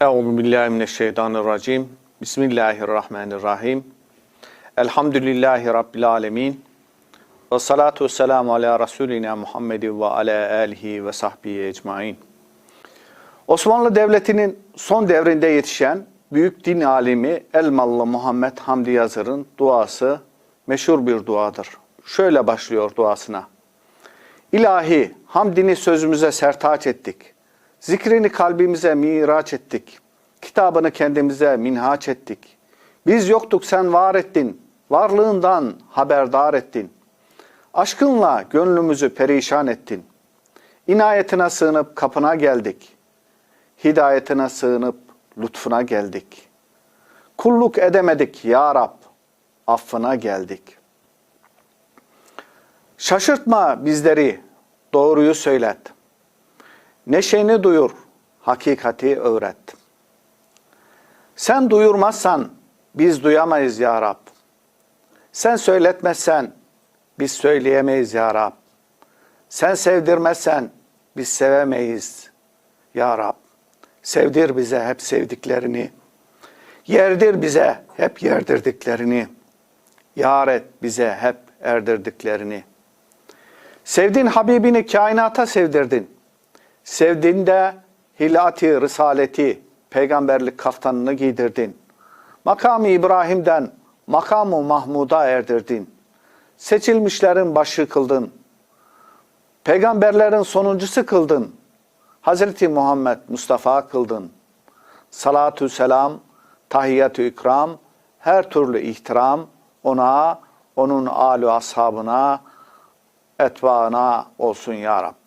Euzu billahi mineşşeytanirracim. Bismillahirrahmanirrahim. Elhamdülillahi rabbil alamin. Ve salatu vesselamu ala rasulina Muhammedin ve ala alihi ve sahbihi ecmaîn. Osmanlı Devleti'nin son devrinde yetişen büyük din alimi Elmalı Muhammed Hamdi Yazır'ın duası meşhur bir duadır. Şöyle başlıyor duasına. İlahi, hamdini sözümüze sertaç ettik. Zikrini kalbimize miraç ettik. Kitabını kendimize minhaç ettik. Biz yoktuk sen var ettin. Varlığından haberdar ettin. Aşkınla gönlümüzü perişan ettin. İnayetine sığınıp kapına geldik. Hidayetine sığınıp lütfuna geldik. Kulluk edemedik ya Rab. Affına geldik. Şaşırtma bizleri, doğruyu söylet. Neşeni duyur, hakikati öğret. Sen duyurmazsan biz duyamayız ya Rab. Sen söyletmezsen biz söyleyemeyiz ya Rab. Sen sevdirmezsen biz sevemeyiz ya Rab. Sevdir bize hep sevdiklerini. Yerdir bize hep yerdirdiklerini. Yar et bize hep erdirdiklerini. Sevdin Habibini kainata sevdirdin. Sevdiğinde hilati, risaleti, peygamberlik kaftanını giydirdin. Makamı İbrahim'den makamı Mahmud'a erdirdin. Seçilmişlerin başı kıldın. Peygamberlerin sonuncusu kıldın. Hazreti Muhammed Mustafa kıldın. Salatü selam, tahiyyatü ikram, her türlü ihtiram ona, onun âlü ashabına, etbaına olsun ya Rab.